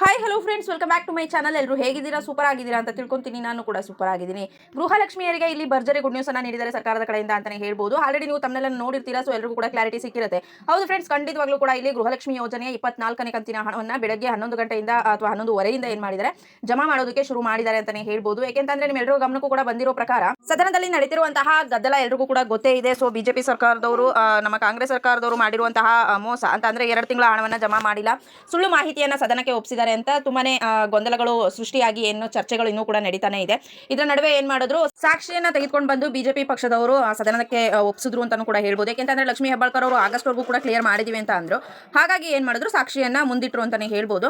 Hi hello friends welcome back to my channel ಎಲ್ಲರೂ ಹೇಗಿದ್ದೀರಾ? Super ಆಗಿದ್ದೀರಾ ಅಂತ ತಿಳ್ಕೊಂತೀನಿ. ನಾನು ಕೂಡ ಸೂಪರ್ ಆಗಿದ್ದೀನಿ. ಗೃಹಲಕ್ಷ್ಮಿಯರಿಗೆ ಇಲ್ಲಿ ಭರ್ಜರಿ ಗುಡ್ ನ್ಯೂಸ್ ಅನ್ನ ನೀಡಿದ್ದಾರೆ ಸರ್ಕಾರದ ಕಡೆಯಿಂದ ಅಂತಲೇ ಹೇಳ್ಬೋದು. ಆಲ್ರೆಡಿ ನೀವು ತಮ್ಮನೆಲ್ಲ ನೋಡಿರ್ತೀರಾ ಸೊ ಎಲ್ಲರಿಗೂ ಕೂಡ ಕ್ಲಾರಿಟಿ ಸಿಕ್ಕಿರುತ್ತೆ. ಹೌದು ಫ್ರೆಂಡ್ಸ್ ಖಂಡಿತವಾಗ್ಲೂ ಕೂಡ ಇಲ್ಲಿ ಗೃಹಲಕ್ಷ್ಮಿ ಯೋಜನೆಯ ಇಪ್ಪತ್ನಾಲ್ಕನೇ ಕಂತಿನ ಹಣವನ್ನು ಬೆಳಗ್ಗೆ ಹನ್ನೊಂದು ಗಂಟೆಯಿಂದ ಅಥವಾ ಹನ್ನೊಂದುವರೆಯಿಂದ ಏನು ಮಾಡಿದ್ದಾರೆ, ಜಮಾ ಮಾಡೋದಕ್ಕೆ ಶುರು ಮಾಡಿದ್ದಾರೆ ಅಂತಲೇ ಹೇಳ್ಬೋದು. ಯಾಕೆಂತಂದ್ರೆ ನಿಮ್ಮೆಲ್ಲರೂ ಗಮನಕ್ಕೂ ಕೂಡ ಬಂದಿರೋ ಪ್ರಕಾರ ಸದನದಲ್ಲಿ ನಡೆದಿರುವಂತಹ ಗದ್ದಲ ಎಲ್ರಿಗೂ ಕೂಡ ಗೊತ್ತೇ ಇದೆ. ಸೊ ಬಿಜೆಪಿ ಸರ್ಕಾರದವರು ನಮ್ಮ ಕಾಂಗ್ರೆಸ್ ಸರ್ಕಾರದವರು ಮಾಡಿರುವಂತಹ ಮೋಸ ಅಂತ ಅಂದ್ರೆ ಎರಡು ತಿಂಗಳ ಹಣವನ್ನು ಜಮಾ ಮಾಡಿಲ್ಲ. ಸುಳ್ಳು ಮಾಹಿತಿಯನ್ನ ಸದನಕ್ಕೆ ಒಪ್ಪಿಸಿದ್ದಾರೆ ಅಂತ ತುಂಬಾನೇ ಗೊಂದಲಗಳು ಸೃಷ್ಟಿಯಾಗಿ ಏನು ಚರ್ಚೆಗಳು ಇನ್ನೂ ಕೂಡ ನಡೀತಾನೆ ಇದೆ. ಇದರ ನಡುವೆ ಏನ್ ಮಾಡಿದ್ರು, ಸಾಕ್ಷಿಯನ್ನ ತೆಗೆದುಕೊಂಡು ಬಂದು ಬಿಜೆಪಿ ಪಕ್ಷದವರು ಸದನಕ್ಕೆ ಒಪ್ಸಿದ್ರು ಅಂತಾನು ಕೂಡ ಹೇಳ್ಬೋದು. ಯಾಕೆಂತಂದ್ರೆ ಲಕ್ಷ್ಮಿ ಹೆಬ್ಬಾಳ್ಕರ್ ಅವರು ಆಗಸ್ಟ್ ವರೆಗೂ ಕೂಡ ಕ್ಲಿಯರ್ ಮಾಡಿದೀವಿ ಅಂತ ಅಂದ್ರು. ಹಾಗಾಗಿ ಏನ್ ಮಾಡಿದ್ರು, ಸಾಕ್ಷಿಯನ್ನ ಮುಂದಿಟ್ರು ಅಂತಾನೆ ಹೇಳ್ಬೋದು.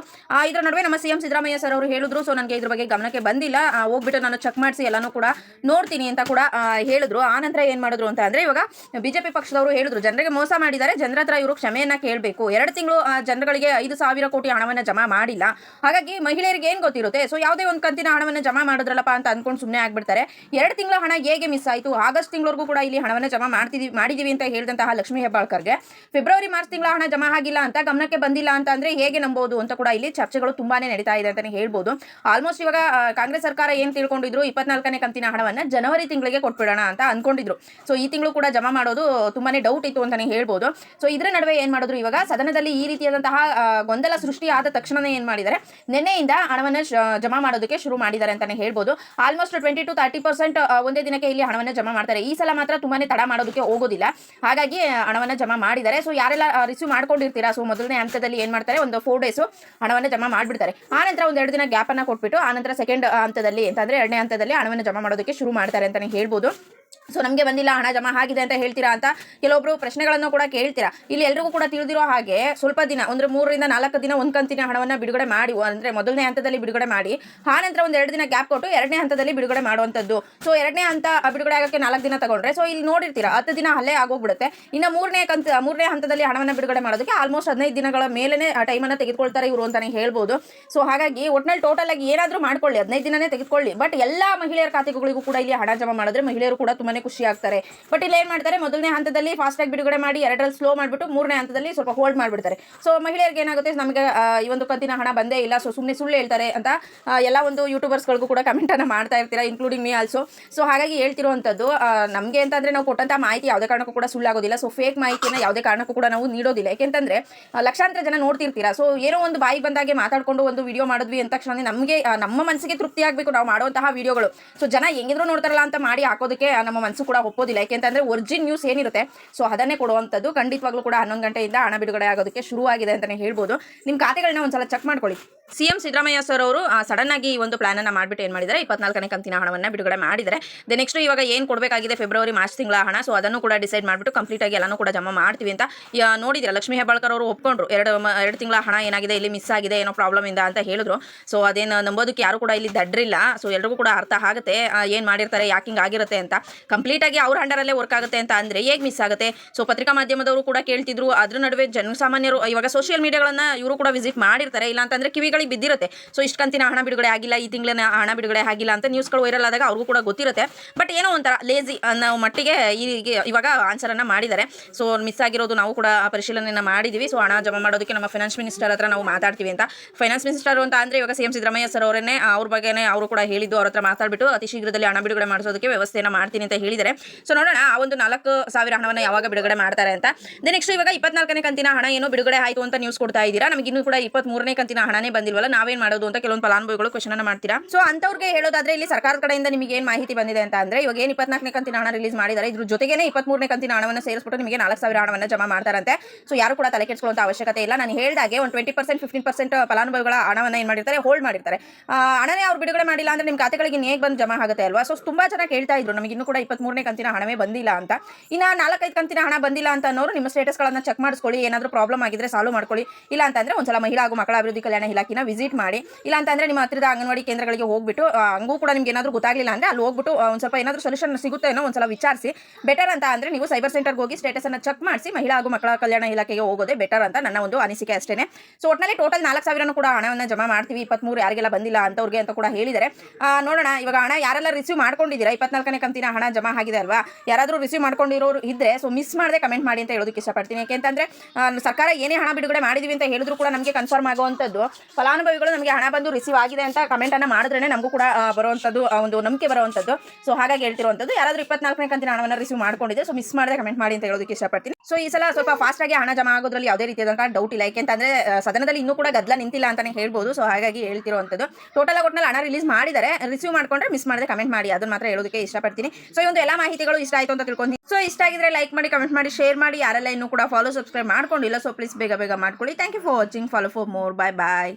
ಇದರ ನಡುವೆ ನಮ್ಮ ಸಿಎಂ ಸಿದ್ದರಾಮಯ್ಯ ಸರ್ ಅವರು ಹೇಳಿದ್ರು, ಸೊ, ನನಗೆ ಇದ್ರ ಬಗ್ಗೆ ಗಮನಕ್ಕೆ ಬಂದಿಲ್ಲ. ಹೋಗ್ಬಿಟ್ಟು ನಾನು ಚೆಕ್ ಮಾಡಿಸಿ ಎಲ್ಲಾನು ಕೂಡ ನೋಡ್ತೀನಿ ಅಂತ ಕೂಡ ಹೇಳಿದ್ರು. ಆ ನಂತರ ಏನ್ ಮಾಡಿದ್ರು ಅಂತ ಅಂದ್ರೆ ಇವಾಗ ಬಿಜೆಪಿ ಪಕ್ಷದವರು ಹೇಳಿದ್ರು, ಜನರಿಗೆ ಮೋಸ ಮಾಡಿದ್ದಾರೆ. ಜನರ ಹತ್ರ ಇವರು ಕ್ಷಮೆಯನ್ನ ಕೇಳಬೇಕು. ಎರಡು ತಿಂಗಳು ಜನಗಳಿಗೆ ಐದು ಸಾವಿರ ಕೋಟಿ ಹಣವನ್ನ ಜಮಾ ಮಾಡಿಲ್ಲ. ಹಾಗಾಗಿ ಮಹಿಳೆಯರಿಗೆ ಏನ್ ಗೊತ್ತಿರುತ್ತೆ? ಸೊ ಯಾವುದೇ ಒಂದು ಕಂತಿನ ಹಣವನ್ನ ಜಮಾ ಮಾಡಿದ್ರಲ್ಲಪ್ಪ ಅಂತ ಅನ್ಕೊಂಡು ಸುಮ್ಮನೆ ಆಗ್ಬಿಡ್ತಾರೆ. ಎರಡು ತಿಂಗಳ ಹಣ ಹೇಗೆ ಮಿಸ್ ಆಯಿತು? ಆಗಸ್ಟ್ ತಿಂಗಳವರೆಗೂ ಕೂಡ ಇಲ್ಲಿ ಹಣವನ್ನ ಜಮಾ ಮಾಡ್ತಿದೀವಿ, ಮಾಡಿದೀವಿ ಅಂತ ಹೇಳಿದಂತಹ ಲಕ್ಷ್ಮಿ ಹೆಬ್ಬಾಳ್ಕರ್ಗೆ. ಫೆಬ್ರವರಿ ಮಾರ್ಚ್ ತಿಂಗಳ ಹಣ ಜಮಾ ಆಗಿಲ್ಲ ಅಂತ, ಗಮನಕ್ಕೆ ಬಂದಿಲ್ಲ ಅಂತ ಅಂದ್ರೆ ಹೇಗೆ ನಂಬೋದು ಅಂತ ಕೂಡ ಇಲ್ಲಿ ಚರ್ಚೆಗಳು ತುಂಬಾನೇ ನಡೀತಾ ಇದೆ ಅಂತಾನೆ ಹೇಳ್ಬೋದು. ಆಲ್ಮೋಸ್ಟ್ ಇವಾಗ ಕಾಂಗ್ರೆಸ್ ಸರ್ಕಾರ ಏನ್ ತಿಳ್ಕೊಂಡಿದ್ರು? ಇಪ್ಪತ್ನಾಲ್ಕನೇ ಕಂತಿನ ಹಣವನ್ನ ಜನವರಿ ತಿಂಗಳಿಗೆ ಕೊಟ್ಬಿಡೋಣ ಅಂತ ಅನ್ಕೊಂಡಿದ್ರು. ಸೊ ಈ ತಿಂಗಳು ಕೂಡ ಜಮಾ ಮಾಡೋದು ತುಂಬಾನೇ ಡೌಟ್ ಇತ್ತು ಅಂತಾನೆ ಹೇಳ್ಬೋದು. ಸೊ ಇದರ ನಡುವೆ ಏನ್ ಮಾಡಿದ್ರು? ಇವಾಗ ಸದನದಲ್ಲಿ ಈ ರೀತಿಯಾದಂತಹ ಗೊಂದಲ ಸೃಷ್ಟಿ ಆದ ತಕ್ಷಣನೇ ಏನ್ ಮಾಡಿದ್ದಾರೆ. ನಿನ್ನೆಯಿಂದ ಹಣವನ್ನು ಜಮಾ ಮಾಡೋದಕ್ಕೆ ಶುರು ಮಾಡಿದ್ದಾರೆ ಅಂತಾನೆ ಹೇಳ್ಬೋದು. Almost twenty to thirty percent ಒಂದೇ ದಿನಕ್ಕೆ ಇಲ್ಲಿ ಹಣವನ್ನು ಜಮಾ ಮಾಡ್ತಾರೆ. ಈ ಸಲ ಮಾತ್ರ ತುಂಬಾ ತಡ ಮಾಡೋದಕ್ಕೆ ಹೋಗೋದಿಲ್ಲ. ಹಾಗಾಗಿ ಹಣವನ್ನು ಜಮಾ ಮಾಡಿದ್ದಾರೆ. ಸೊ ಯಾರೆಲ್ಲ ರಿಸೀವ್ ಮಾಡ್ಕೊಂಡಿರ್ತೀರಾ? ಸೊ ಮೊದಲನೇ ಹಂತದಲ್ಲಿ ಏನು ಮಾಡ್ತಾರೆ? ಒಂದು ಫೋರ್ ಡೇಸು ಹಣವನ್ನು ಜಮಾ ಮಾಡಿಬಿಡ್ತಾರೆ. ಆ ನಂತರ ಒಂದು ಎರಡು ದಿನ ಗ್ಯಾಪ್ ಅನ್ನ ಕೊಟ್ಬಿಟ್ಟು, ಆ ನಂತರ ಸೆಕೆಂಡ್ ಹಂತದಲ್ಲಿ ಅಂತಂದ್ರೆ ಎರಡನೇ ಹಂತದಲ್ಲಿ ಹಣವನ್ನು ಜಮಾ ಮಾಡೋದಕ್ಕೆ ಶುರು ಮಾಡ್ತಾರೆ ಅಂತಾನೆ ಹೇಳ್ಬೋದು. ಸೊ ನಮಗೆ ಬಂದಿಲ್ಲ, ಹಣ ಜಮಾ ಆಗಿದೆ ಅಂತ ಹೇಳ್ತೀರಾ ಅಂತ ಕೆಲವೊಬ್ರು ಪ್ರಶ್ನೆಗಳನ್ನು ಕೂಡ ಕೇಳ್ತೀರಾ? ಇಲ್ಲಿ ಎಲ್ರಿಗೂ ಕೂಡ ತಿಳಿದಿರೋ ಹಾಗೆ ಸ್ವಲ್ಪ ದಿನ, ಅಂದರೆ ಮೂರರಿಂದ ನಾಲ್ಕು ದಿನ ಒಂದು ಕಂತಿನ ಹಣವನ್ನು ಬಿಡುಗಡೆ ಮಾಡಿ ಅಂದ್ರೆ ಮೊದಲನೇ ಹಂತದಲ್ಲಿ ಬಿಡುಗಡೆ ಮಾಡಿ, ಆ ನಂತರ ಒಂದು ಎರಡು ದಿನ ಗ್ಯಾಪ್ ಕೊಟ್ಟು ಎರಡನೇ ಹಂತದಲ್ಲಿ ಬಿಡುಗಡೆ ಮಾಡುವಂಥದ್ದು. ಸೊ ಎರಡನೇ ಹಂತ ಬಿಡುಗಡೆ ಆಗೋಕ್ಕೆ ನಾಲ್ಕು ದಿನ ತಗೊಂಡ್ರೆ ಸೊ ಇಲ್ಲಿ ನೋಡಿರ್ತೀರಾ, ಹತ್ತು ದಿನ ಅಲ್ಲೇ ಆಗೋಗ್ಬಿಡುತ್ತೆ. ಇನ್ನು ಮೂರನೇ ಕಂತ, ಮೂರನೇ ಹಂತದಲ್ಲಿ ಹಣವನ್ನು ಬಿಡುಗಡೆ ಮಾಡೋದಕ್ಕೆ ಆಲ್ಮೋಸ್ಟ್ ಹದಿನೈದು ದಿನಗಳ ಮೇಲೇ ಟೈಮನ್ನು ತೆಗೆದುಕೊಳ್ತಾರೆ ಇವರು ಅಂತಾನೆ ಹೇಳ್ಬೋದು. ಸೊ ಹಾಗಾಗಿ ಒಟ್ನಲ್ಲಿ ಟೋಟಲ್ ಆಗಿ ಏನಾದರೂ ಮಾಡ್ಕೊಳ್ಳಿ, ಹದಿನೈದು ದಿನನೇ ತೆಗೆದುಕೊಳ್ಳಿ. ಬಟ್ ಎಲ್ಲ ಮಹಿಳೆಯರ ಖಾತೆಗಳಿಗೂ ಕೂಡ ಇಲ್ಲಿ ಹಣ ಜಮಾ ಮಾಡಿದ್ರೆ ಮಹಿಳೆಯರು ಕೂಡ ತುಂಬಾನೇ ಖುಷಿ ಆಗ್ತಾರೆ. ಬಟ್ ಇಲ್ಲಿ ಏನ್ ಮಾಡ್ತಾರೆ? ಮೊದಲನೇ ಹಂತದಲ್ಲಿ ಫಾಸ್ಟ್ ಆಗಿ ಬಿಡುಗಡೆ ಮಾಡಿ, ಎರಡರಲ್ಲಿ ಸ್ಲೋ ಮಾಡಿಬಿಟ್ಟು ಮೂರನೇ ಹಂತದಲ್ಲಿ ಸ್ವಲ್ಪ ಹೋಲ್ಡ್ ಮಾಡಿಬಿಡ್ತಾರೆ. ಸೊ ಮಹಿಳೆಯರಿಗೆ ಏನಾಗುತ್ತೆ? ನಮಗೆ ಈ ಒಂದು ಕಂತಿನ ಹಣ ಬಂದೇ ಇಲ್ಲ. ಸೊ ಸುಮ್ಮನೆ ಸುಳ್ಳು ಹೇಳ್ತಾರೆ ಅಂತ ಎಲ್ಲ ಒಂದು ಯೂಟ್ಯೂಬರ್ಸ್ಗಳಿಗೂ ಕೂಡ ಕಮೆಂಟ್ ಅನ್ನ ಮಾಡ್ತಾ ಇರ್ತೀರಾ ಇನ್ಕ್ಲೂಡಿಂಗ್ ಮೀ ಆಲ್ಸೋ ಸೊ ಹಾಗಾಗಿ ಹೇಳ್ತಿರುವಂಥದ್ದು ನಮಗೆ ಅಂತಂದ್ರೆ ನಾವು ಕೊಟ್ಟಂತ ಮಾಹಿತಿ ಯಾವುದೇ ಕಾರಣಕ್ಕೂ ಕೂಡ ಸುಳ್ಳಾಗೋದಿಲ್ಲ. ಸೊ ಫೇಕ್ ಮಾಹಿತಿನ ಯಾವುದೇ ಕಾರಣಕ್ಕೂ ಕೂಡ ನಾವು ನೀಡೋದಿಲ್ಲ. ಯಾಕೆಂತಂದ್ರೆ ಲಕ್ಷಾಂತರ ಜನ ನೋಡ್ತಿರ್ತೀರಾ? ಸೊ ಏನೋ ಒಂದು ಬಾಯಿ ಬಂದಾಗೆ ಮಾತಾಡ್ಕೊಂಡು ಒಂದು ವಿಡಿಯೋ ಮಾಡಿದ್ವಿ ಅಂತ ತಕ್ಷಣ ನಮಗೆ ನಮ್ಮ ಮನಸ್ಸಿಗೆ ತೃಪ್ತಿ ಆಗಬೇಕು ನಾವು ಮಾಡುವಂತಹ ವಿಡಿಯೋಗಳು ಸೊ ಜನ ಹೆಂಗಿದ್ರು ನೋಡ್ತಾರಲ್ಲ ಅಂತ ಮಾಡಿ ಹಾಕೋದಕ್ಕೆ ನಮ್ಮ ಮನಸ್ಸು ಕೂಡ ಒಪ್ಪೋದಿಲ್ಲ. ಯಾಕೆಂತಂದ್ರೆ ಒರಿಜಿನ್ ನ್ಯೂಸ್ ಏನಿರುತ್ತೆ? ಸೊ ಅದನ್ನೇ ಕೊಡುವಂಥದ್ದು ಖಂಡಿತವಾಗ್ಲೂ ಕೂಡ ಹನ್ನೊಂದು ಗಂಟೆಯಿಂದ ಹಣ ಬಿಡುಗಡೆ ಆಗೋದಕ್ಕೆ ಶುರುವಾಗಿದೆ ಅಂತಲೇ ಹೇಳ್ಬೋದು. ನಿಮ್ಮ ಖಾತೆಗಳನ್ನ ಒಂದ್ಸಲ ಚೆಕ್ ಮಾಡ್ಕೊಳ್ಳಿ. ಸಿಎಂ ಸಿದ್ದರಾಮಯ್ಯ ಸರ್ ಅವರು ಸಡನ್ ಆಗಿ ಒಂದು ಪ್ಲಾನ್ ಅನ್ನ ಮಾಡಿಬಿಟ್ಟು ಏನ್ ಮಾಡಿದ್ದಾರೆ? ಇಪ್ಪತ್ನಾಲ್ಕನೇ ಕಂತಿನ ಹಣವನ್ನ ಬಿಡುಗಡೆ ಮಾಡಿದ್ದಾರೆ. ದೆ ನೆಕ್ಸ್ಟ್ ಇವಾಗ ಏನ್ ಕೊಡಬೇಕಾಗಿದೆ? ಫೆಬ್ರವರಿ ಮಾರ್ಚ್ ತಿಂಗಳ ಹಣ. ಸೊ ಅದನ್ನು ಕೂಡ ಡಿಸೈಡ್ ಮಾಡಿಬಿಟ್ಟು ಕಂಪ್ಲೀಟ್ ಆಗಿ ಎಲ್ಲಾನು ಕೂಡ ಜಮಾ ಮಾಡ್ತೀವಿ ಅಂತ ನೋಡಿದ್ರೆ? ಲಕ್ಷ್ಮೀ ಹೆಬ್ಬಾಳ್ಕರ್ ಅವರು ಒಪ್ಕೊಂಡ್ರು. ಎರಡು ಎರಡು ತಿಂಗಳ ಹಣ ಏನಾಗಿದೆ? ಇಲ್ಲಿ ಮಿಸ್ ಆಗಿದೆ? ಏನೋ ಪ್ರಾಬ್ಲಮ್ ಇಂದ ಅಂತ ಹೇಳಿದ್ರು. ಸೊ ಅದೇನು ನಂಬೋದಕ್ಕೆ ಯಾರು ಕೂಡ ಇಲ್ಲಿ ದಡ್ರಿಲ್ಲ. ಸೊ ಎಲ್ರಿಗೂ ಕೂಡ ಅರ್ಥ ಆಗುತ್ತೆ. ಏನ್ ಮಾಡಿರ್ತಾರೆ? ಯಾಕೆ ಹಿಂಗ್ ಆಗಿರುತ್ತೆ ಅಂತ. ಕಂಪ್ಲೀಟ್ ಆಗಿ ಅವ್ರ ಅಂಡರಲ್ಲೇ ವರ್ಕ್ ಆಗುತ್ತೆ ಅಂತ ಅಂದ್ರೆ ಹೇಗೆ ಮಿಸ್ ಆಗುತ್ತೆ? ಸೊ ಪತ್ರಿಕಾ ಮಾಧ್ಯಮದವರು ಕೂಡ ಕೇಳ್ತಿದ್ರು. ಅದ್ರ ನಡುವೆ ಜನಸಾಮಾನ್ಯರು, ಇವಾಗ ಸೋಷಿಯಲ್ ಮೀಡಿಯಾಗಳನ್ನ ಇವರು ಕೂಡ ವಿಸಿಟ್ ಮಾಡಿರ್ತಾರೆ. ಇಲ್ಲ ಅಂತಂದ್ರೆ ಕಿವಿಗಳಿಗೆ ಬಿದ್ದಿರುತ್ತೆ. ಸೊ ಇಷ್ಟು ಕಂತಿನ ಹಣ ಬಿಡುಗಡೆ ಆಗಿಲ್ಲ, ಈ ತಿಂಗಳಿನ ಹಣ ಬಿಡುಗಡೆ ಆಗಿಲ್ಲ ಅಂತ ನ್ಯೂಸ್ಗಳು ವೈರಲ್ ಆದಾಗ ಅವ್ರಿಗೂ ಕೂಡ ಗೊತ್ತಿರುತ್ತೆ. ಬಟ್ ಏನೋ ಒಂಥರ ಲೇಜಿ ಅನ್ನೋ ಮಟ್ಟಿಗೆ ಈಗ ಇವಾಗ ಆನ್ಸರ್ ಅನ್ನ ಮಾಡಿದ್ದಾರೆ. ಸೊ ಮಿಸ್ ಆಗಿರೋದು ನಾವು ಕೂಡ ಆ ಮಾಡಿದ್ದೀವಿ ಸೊ ಹಣ ಜಮಾ ಮಾಡೋದಕ್ಕೆ ನಮ್ಮ ಫೈನಾನ್ಸ್ ಮಿನಿಸ್ಟರ್ ಹತ್ರ ನಾವು ಮಾತಾಡ್ತೀವಿ ಅಂತ. ಫೈನಾನ್ಸ್ ಮಿನಿಸ್ಟರ್ ಅಂತ ಅಂದರೆ ಇವಾಗ ಸಿಎಂ ಸಿದ್ದರಾಮಯ್ಯ ಸರ್ ಅವರನ್ನೇ ಅವ್ರ ಬಗ್ಗೆನೇ ಅವರು ಕೂಡ ಹೇಳಿದ್ದು ಅವ್ರ ಹತ್ರ ಮಾತಾಡ್ಬಿಟ್ಟು ಅತಿ ಶೀಘ್ರದಲ್ಲಿ ಹಣ ಬಿಡುಗಡೆ ಮಾಡಿಸೋದಕ್ಕೆ ವ್ಯವಸ್ಥೆಯನ್ನು ಮಾಡ್ತೀನಿ ಅಂತ ಹೇಳಿದ್ದಾರೆ. ಸೊ ನೋಡೋಣ, ಆ ಒಂದು ನಾಲ್ಕು ಸಾವಿರ ಹಣವನ್ನು ಯಾವಾಗ ಬಿಡುಗಡೆ ಮಾಡ್ತಾರೆ ಅಂತ. ನೆಕ್ಸ್ಟ್ ಇವಾಗ ಇಪ್ಪತ್ನಾಲ್ಕನೇ ಕಂತಿನ ಹಣ ಏನೋ ಬಿಡುಗಡೆ ಆಯಿತು ಅಂತ ನ್ಯೂಸ್ ಕೊಡ್ತಾ ಇದ್ದೀರಾ. ನಮಗೆ ಇನ್ನೂ ಕೂಡ ಇಪ್ಪತ್ಮೂರನೇ ಕಂತಿನ ಹಣನೇ ಬಂದಿಲ್ವಲ್ಲ ನಾವೇನ್ ಮಾಡೋದು ಅಂತ ಕೆಲವೊಂದು ಫಲಾನುಭವಿಗಳು ಕ್ವಶನ್ ಮಾಡ್ತೀರಾ? ಸೊ ಅಂತವ್ರಿಗೆ ಹೇಳೋದಾದ್ರೆ ಇಲ್ಲಿ ಸರ್ಕಾರದ ಕಡೆಯಿಂದ ನಿಮಗೆ ಏನ್ ಮಾಹಿತಿ ಬಂದಿದೆ ಅಂತ ಅಂದ್ರೆ, ಇವಾಗ ಏನು ಇಪ್ಪತ್ನಾಲ್ಕನೇ ಕಂತಿನ ಹಣ ರಿಲೀಸ್ ಮಾಡಿದ್ದಾರೆ ಇದ್ರ ಜೊತೆಗೆ ಇಪ್ಪತ್ಮೂರನೇ ಕಂತಿನ ಹಣವನ್ನು ಸೇರಿಸ್ಬಿಟ್ಟು ನಿಮಗೆ ನಾಲ್ಕು ಸಾವಿರ ಹಣವನ್ನು ಜಮಾ ಮಾಡ್ತಾರಂತೆ. ಸೊ ಯಾರು ಕೂಡ ತಲೆ ಕೆಡಿಸ್ಕೊಳ್ಳುವಂತ ಅವಶ್ಯಕತೆ ಇಲ್ಲ. ನಾನು ಹೇಳಿದಾಗೆ ಒಂದು ಟ್ವೆಂಟಿ ಪರ್ಸೆಂಟ್ ಫಿಫ್ಟೀನ್ ಪರ್ಸೆಂಟ್ ಫಲಾನುಭವಿಗಳ ಹಣವನ್ನು ಏನ್ ಮಾಡಿರ್ತಾರೆ ಹೋಲ್ಡ್ ಮಾಡಿರ್ತಾರೆ. ಹಣನೇ ಅವ್ರು ಬಿಡುಗಡೆ ಮಾಡಿಲ್ಲ ಅಂದ್ರೆ ನಿಮ್ ಖಾತೆಗಳಿಗೆ ಹೇಗೆ ಬಂದು ಜಮಾ ಆಗುತ್ತೆ ಅಲ್ವಾ? ಸೊ ತುಂಬಾ ಜನ ಕೇಳ್ತಾ ಇದ್ರು, ನಮಗೆ ಇನ್ನೂ ಕೂಡ ಇಪ್ಪತ್ಮೂರನೇ ಕಂತಿನ ಹಣವೇ ಬಂದಿಲ್ಲ ಅಂತ. ಇನ್ನ ನಾಲ್ಕೈದು ಕಂತಿನ ಹಣ ಬಂದಿಲ್ಲ ಅಂತ ಅನ್ನೋರು ನಿಮ್ಮ ಸ್ಟೇಟಸ್ಗಳನ್ನ ಚೆಕ್ ಮಾಡಿಸ್ಕೊಳ್ಳಿ, ಏನಾದರೂ ಪ್ರಾಬ್ಲಮ್ ಆಗಿದ್ರೆ ಸಾಲ್ವ್ ಮಾಡ್ಕೊಳ್ಳಿ. ಇಲ್ಲ ಅಂತಂದ್ರೆ ಒಂದ್ಸಲ ಮಹಿಳಾ ಹಾಗೂ ಮಕ್ಕಳ ಅಭಿವೃದ್ಧಿ ಕಲ್ಯಾಣ ಇಲಾಖೆನ ವಿಸಿಟ್ ಮಾಡಿ. ಇಲ್ಲ ಅಂತಂದ್ರೆ ನಿಮ್ಮ ಹತ್ತಿರದ ಅಂಗನವಾಡಿ ಕೇಂದ್ರಗಳಿಗೆ ಹೋಗ್ಬಿಟ್ಟು ಹಂಗೂ ಕೂಡ ನಿಮ್ಗೆ ಏನಾದರೂ ಗೊತ್ತಾಗಲಿಲ್ಲ ಅಂದ್ರೆ ಅಲ್ಲಿ ಹೋಗ್ಬಿಟ್ಟು ಒಂದು ಸ್ವಲ್ಪ ಏನಾದರೂ ಸೊಲ್ಯೂಷನ್ ಸಿಗುತ್ತೆ ಏನೋ ಒಂದ್ಸಲ ವಿಚಾರಿಸಿ. ಬೆಟರ್ ಅಂತ ಅಂದರೆ ನೀವು ಸೈಬರ್ ಸೆಂಟರ್ಗೆ ಹೋಗಿ ಸ್ಟೇಟಸ್ ಅನ್ನ ಚೆಕ್ ಮಾಡಿಸಿ ಮಹಿಳಾ ಹಾಗೂ ಮಕ್ಕಳ ಕಲ್ಯಾಣ ಇಲಾಖೆಗೆ ಹೋಗೋದೇ ಬೆಟರ್ ಅಂತ ನನ್ನ ಒಂದು ಅನಿಸಿಕೆ ಅಷ್ಟೇ ಸೊ ಒಟ್ಟಿನಲ್ಲಿ ಟೋಟಲ್ ನಾಲ್ಕು ಸಾವಿರನೂ ಕೂಡ ಹಣವನ್ನು ಜಮಾ ಮಾಡ್ತೀವಿ. ಇಪ್ಪತ್ಮೂರು ಯಾರಿಗೆಲ್ಲ ಬಂದಿಲ್ಲ ಅಂತವ್ರಿಗೆ ಅಂತ ಕೂಡ ಹೇಳಿದ್ದಾರೆ. ಆ, ನೋಡೋಣ ಇವಾಗ ಹಣ ಯಾರೆಲ್ಲ ರಿಸೀವ್ ಮಾಡ್ಕೊಂಡಿದ್ದೀರಾ? ಇಪ್ಪತ್ನಾಲ್ಕನೇ ಕಂತಿನ ಹಣ ಜಮಾ ಆಗಿದೆ ಅಲ್ವಾ? ಯಾರಾದರೂ ರಿಸೀವ್ ಮಾಡ್ಕೊಂಡಿರೋರು ಇದ್ದರೆ ಸೊ ಮಿಸ್ ಮಾಡದೆ ಕಮೆಂಟ್ ಮಾಡಿ ಅಂತ ಹೇಳೋದಕ್ಕೆ ಇಷ್ಟಪಡ್ತೀನಿ. ಯಾಕೆಂತಂದರೆ ಸರ್ಕಾರ ಏನೇ ಹಣ ಬಿಡುಗಡೆ ಮಾಡಿದೀವಿ ಅಂತ ಹೇಳಿದ್ರು ಕೂಡ ನಮಗೆ ಕನ್ಫರ್ಮ್ ಆಗುವಂಥದ್ದು. ಫಲಾನುಭವಿಗಳು ನಮಗೆ ಹಣ ಬಂದು ರಿಸೀವ್ ಆಗಿದೆ ಅಂತ ಕಮೆಂಟ್ ಅನ್ನ ಮಾಡಿದ್ರೇ ನಮಗೂ ಕೂಡ ಬರುವಂತದ್ದು ಒಂದು ನಂಬಿಕೆ ಬರುವಂಥದ್ದು ಸೊ ಹಾಗಾಗಿ ಹೇಳ್ತಿರುವಂಥದ್ದು ಯಾರಾದರೂ ಇಪ್ಪತ್ನಾಲ್ಕನೇ ಕಂತಿನ ಹಣವನ್ನು ರಿಸೀವ್ ಮಾಡ್ಕೊಂಡಿದೆ ಸೊ ಮಿಸ್ ಮಾಡದೆ ಕಮೆಂಟ್ ಮಾಡಿ ಅಂತ ಹೇಳೋದಕ್ಕೆ ಇಷ್ಟಪಡ್ತೀನಿ. ಸೊ ಈ ಸಲ ಸ್ವಲ್ಪ ಫಾಸ್ಟ್ ಆಗಿ ಹಣ ಜಮಾ ಆಗೋದ್ರಲ್ಲಿ ಯಾವುದೇ ರೀತಿಯಾದಂಥ ಡೌಟ್ ಇಲ್ಲ. ಯಾಕೆಂತಂದರೆ ಸದನದಲ್ಲಿ ಇನ್ನೂ ಕೂಡ ಗದ್ದಲ ನಿಂತಿಲ್ಲ ಅಂತಾನೆ ಹೇಳ್ಬೋದು. ಸೊ ಹಾಗಾಗಿ ಹೇಳ್ತಿರುವಂಥದ್ದು ಟೋಟಲ್ ಒಟ್ಟಿನಲ್ಲಿ ಹಣ ರಿಲೀಸ್ ಮಾಡಿದರೆ ರಿಸೀವ್ ಮಾಡ್ಕೊಂಡ್ರೆ ಮಿಸ್ ಮಾಡಿದ್ರೆ ಕಮೆಂಟ್ ಮಾಡಿ. ಅದನ್ನ ಮಾತ್ರ ಹೇಳೋದಕ್ಕೆ ಇಷ್ಟಪಡ್ತೀನಿ. ಸೊ ಈ ಒಂದು ಎಲ್ಲ ಮಾಹಿತಿಗಳು ಇಷ್ಟ ಆಯಿತು ಅಂತ ತಿಳ್ಕೊಂತೀನಿ ಸೊ ಇಷ್ಟ ಆಗಿದ್ರೆ ಲೈಕ್ ಮಾಡಿ ಕಮೆಂಟ್ ಮಾಡಿ ಶೇರ್ ಮಾಡಿ. ಯಾರೆಲ್ಲ ಇನ್ನೂ ಕೂಡ ಫಾಲೋ ಸಬ್ಸ್ಕ್ರೈಬ್ ಮಾಡ್ಕೊಂಡಿಲ್ಲ ಸೊ ಪ್ಲೀಸ್ ಬೇಗ ಬೇಗ ಮಾಡ್ಕೊಳ್ಳಿ. Thank you for watching follow for more bye bye